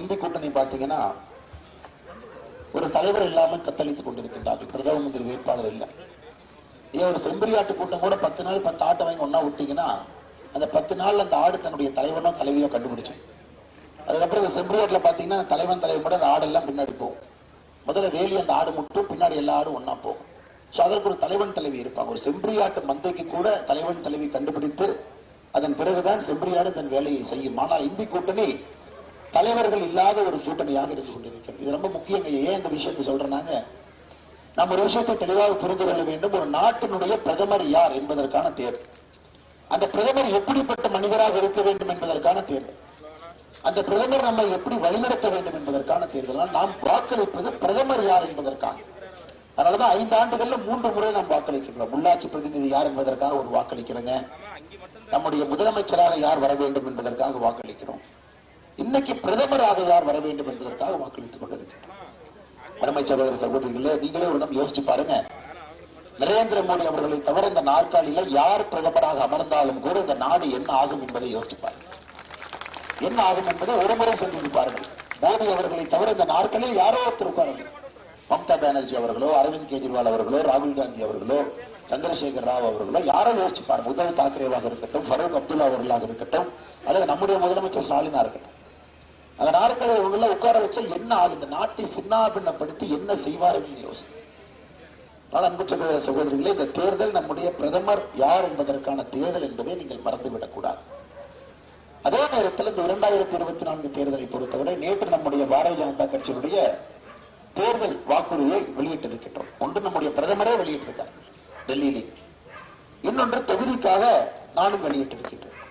இந்திய கூட்டணி பார்த்தீங்கன்னா ஒரு தலைவர் இல்லாமல் தத்தளித்துக் கொண்டிருக்கின்றார்கள் பிரதம மந்திரி வேட்பாளர் இல்லை. ஏன் ஒரு செம்பரியாட்டு கூட்டம் கூட பத்து நாள் பத்து ஆட்டை வாங்கி ஒன்னா விட்டீங்கன்னா அந்த பத்து நாள் அந்த ஆடு தன்னுடைய தலைவனோ தலைவியோ கண்டுபிடிச்சு அதுக்கப்புறம் இந்த செம்பரியாட்டில் பார்த்தீங்கன்னா தலைவன் தலைவன் கூட அந்த ஆடெல்லாம் பின்னாடி போகும். முதல்ல வேலி அந்த ஆடு மட்டும் பின்னாடி எல்லா ஆடும் ஒன்னா போகும். சோ அதற்கு ஒரு தலைவன் தலைவி இருப்பாங்க. ஒரு செம்பரியாட்டு மந்தைக்கு கூட தலைவன் தலைவி கண்டுபிடித்து அதன் பிறகுதான் செம்பரியாடு தன் வேலையை செய்யும். ஆனால் இந்தி கூட்டணி தலைவர்கள் இல்லாத ஒரு கூட்டணியாக இருந்து கொண்டிருக்கிறது. இது ரொம்ப முக்கியங்க. ஏன் இந்த விஷயத்தை சொல்றாங்க நம்ம ஒரு விஷயத்தை தெளிவாக புரிந்து கொள்ள வேண்டும். ஒரு நாட்டினுடைய பிரதமர் யார் என்பதற்கான தேர்வு. அந்த பிரதமர் எப்படிப்பட்ட மனிதராக இருக்க வேண்டும் என்பதற்கான தேர்வு. அந்த பிரதமர் நம்மை எப்படி வழிநடத்த வேண்டும் என்பதற்கான தேர்தல் நாம் வாக்களிப்பது பிரதமர் யார் என்பதற்காக. அதனாலதான் ஐந்து ஆண்டுகள்ல மூன்று முறை நாம் வாக்களிக்கின்றோம் உள்ளாட்சி பிரதிநிதி யார் என்பதற்காக ஒரு வாக்களிக்கிறோங்க. நம்முடைய முதலமைச்சராக யார் வர வேண்டும் என்பதற்காக வாக்களிக்கிறோம். இன்னைக்கு பிரதமராக யார் வர வேண்டும் என்பதற்காக வாக்களித்துக் கொண்டிருக்கிறார் அருமை சகோதர சகோதரிகளே நீங்களே ஒரு யோசிச்சு பாருங்க. நரேந்திர மோடி அவர்களை தவிர இந்த நாற்காலியில யார் பிரதமராக அமர்ந்தாலும் கூட இந்த நாடு என்ன ஆகும் என்பதை யோசிச்சு பாருங்க. என்ன ஆகும் என்பதை ஒரு முறை சிந்தித்து பாருங்கள். மோடி அவர்களை தவிர இந்த நாற்காலில் யாரோ ஒருத்தர் உட்காருங்க மம்தா பானர்ஜி அவர்களோ அரவிந்த் கெஜ்ரிவால் அவர்களோ ராகுல் காந்தி அவர்களோ சந்திரசேகர் ராவ் அவர்களோ யாரோ யோசிச்சு பாருங்க. உத்தவ் தாக்கரேவாக இருக்கட்டும் ஃபரூக் அப்துல்லா அவர்களாக இருக்கட்டும் அல்லது நம்முடைய முதலமைச்சர் ஸ்டாலினா இருக்கட்டும். அந்த நாற்காலி உங்களை உட்கார வச்சா என்ன ஆகும் இந்த நாட்டை சின்னாபின்னப்படுத்தி என்ன செய்வார் என்று யோசி ஆனால் அன்பு சகோதர சகோதரிகளே இந்த தேர்தல் நம்முடைய பிரதமர் யார் என்பதற்கான தேர்தல் என்பதை நீங்கள் மறந்துவிடக்கூடாது அதே நேரத்தில் இந்த இரண்டாயிரத்தி இருபத்தி நான்கு தேர்தலை பொறுத்தவரை நேற்று நம்முடைய பாரதிய ஜனதா கட்சியினுடைய தேர்தல் வாக்குறுதியை வெளியிட்டிருக்கின்றோம். ஒன்று நம்முடைய பிரதமரே வெளியிட்டிருக்கார் டெல்லியிலே. இன்னொன்று தொகுதிக்காக நானும் வெளியிட்டிருக்கின்றேன்.